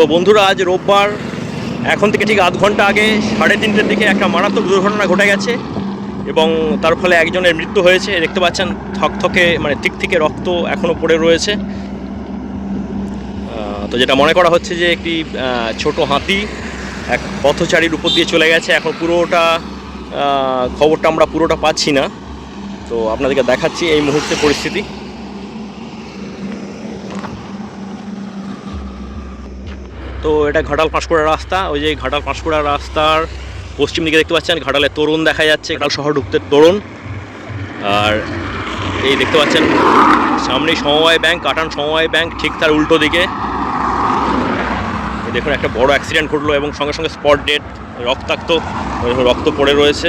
তো বন্ধুরা, আজ রোববার। এখন থেকে ঠিক আধ ঘণ্টা আগে, সাড়ে তিনটের দিকে একটা মারাত্মক দুর্ঘটনা ঘটে গেছে এবং তার ফলে একজনের মৃত্যু হয়েছে। দেখতে পাচ্ছেন, থকথকে মানে ঠিক থেকে রক্ত এখনও পড়ে রয়েছে। তো যেটা মনে করা হচ্ছে যে একটি ছোট হাতি এক পথচারীর উপর দিয়ে চলে গেছে। এখন পুরোটা খবরটা আমরা পুরোটা পাচ্ছি না। তো আপনাদেরকে দেখাচ্ছি এই মুহূর্তে পরিস্থিতি। তো এটা ঘাটাল পাঁশকুড়া রাস্তা, ওই যে ঘাটাল পাঁশকুড়া রাস্তার পশ্চিম দিকে দেখতে পাচ্ছেন, ঘাটালে তরুণ দেখা যাচ্ছে, ঘাটাল শহর ঢুকতে তরুণ। আর এই দেখতে পাচ্ছেন, সামনেই সমবায় ব্যাংক, কাটান সমবায় ব্যাংক, ঠিক তার উল্টো দিকে। দেখুন, একটা বড় অ্যাক্সিডেন্ট ঘটলো এবং সঙ্গে সঙ্গে স্পট ডেট রক্তাক্ত রক্ত পড়ে রয়েছে।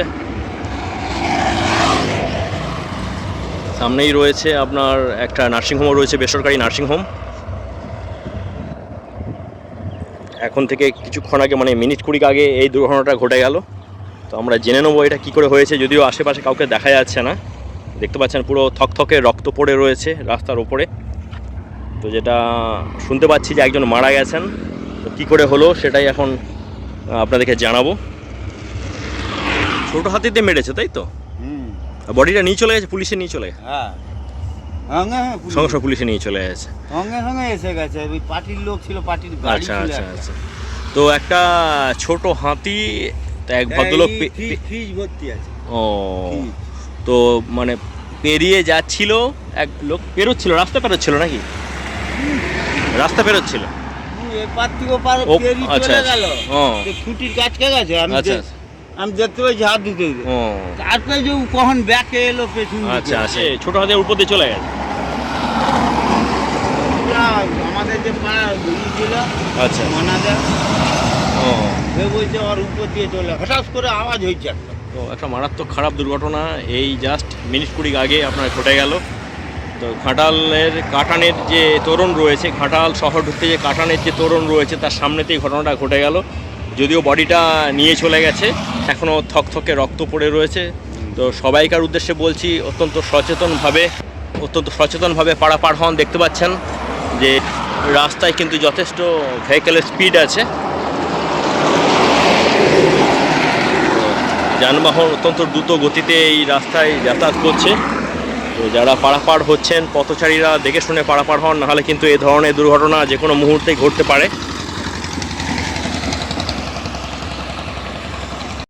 সামনেই রয়েছে আপনার একটা নার্সিংহোমও রয়েছে, বেসরকারি নার্সিংহোম এখন থেকে কিছুক্ষণ আগে মানে মিনিট কুড়িক আগে এই দুর্ঘটনাটা ঘটে গেল। তো আমরা জেনে নেব এটা কী করে হয়েছে যদিও আশেপাশে কাউকে দেখা যাচ্ছে না। দেখতে পাচ্ছেন পুরো থকথকে রক্ত পড়ে রয়েছে রাস্তার ওপরে তো যেটা শুনতে পাচ্ছি যে একজন মারা গেছেন। তো কী করে হলো সেটাই এখন আপনাদেরকে জানাব। ছোটো হাতিতে মেরেছে তাই তো? বডিটা নিয়ে চলে গেছে পুলিশে নিয়ে চলে গেছে? হ্যাঁ। সঙ্গে হ্যাঁ সঙ্গে সঙ্গে পুলিশে নিয়ে চলে গেছে। সঙ্গে সঙ্গে এসে গেছে ওই পার্টির লোক ছিল পার্টির আচ্ছা আচ্ছা আচ্ছা। তো একটা ছোট হাতি এক ভদ্রলোক ফ্রিজ- ভর্তি আছে। ও তো মানে পেরিয়ে যাচ্ছিল এক লোক পেরোচ্ছিল রাস্তা পেরোচ্ছিল নাকি? রাস্তা পেরোচ্ছিল। এপার থেকে ওপার পেরিয়ে আচ্ছা, চলে আচ্ছা। গেল। খুঁটির কাজ কে গেছে? আমি আচ্ছা। আমি দেখতে পাচ্ছি হাত দিতে ও। তারপরে যে কখন ব্যাকে এলো পেছন আচ্ছা আচ্ছা এই ছোট হাতের উপর দিয়ে চলে গেছে আমাদের যে পাড়া ই ছিল আচ্ছা। মানাদা ও। সে বলছে ওর উপর দিয়ে চলে। হঠাৎ করে আওয়াজ হয়েছে একটা। তো একটা মারাত্মক খারাপ দুর্ঘটনা এই জাস্ট মিনিট কুড়ি আগে আপনার ঘটে গেল। তো ঘাটালের কাটানের যে তোরণ রয়েছে ঘাটাল শহর ঢুকতে যে কাটানের যে তোরণ রয়েছে তার সামনেতেই ঘটনাটা ঘটে গেল। যদিও বডিটা নিয়ে চলে গেছে। এখনও থকথকে রক্ত পড়ে রয়েছে। তো সবাইকার উদ্দেশ্যে বলছি, অত্যন্ত সচেতনভাবে অত্যন্ত সচেতনভাবে পারাপার হন। দেখতে পাচ্ছেন যে রাস্তায় কিন্তু যথেষ্ট ভেহিকেলের স্পিড আছে। যানবাহন অত্যন্ত দ্রুত গতিতে এই রাস্তায় যাতায়াত করছে। তো যারা পারাপার হচ্ছেন, পথচারীরা দেখে শুনে পারাপার হন, নাহলে কিন্তু এ ধরনের দুর্ঘটনা যে কোনো মুহূর্তেই ঘটতে পারে।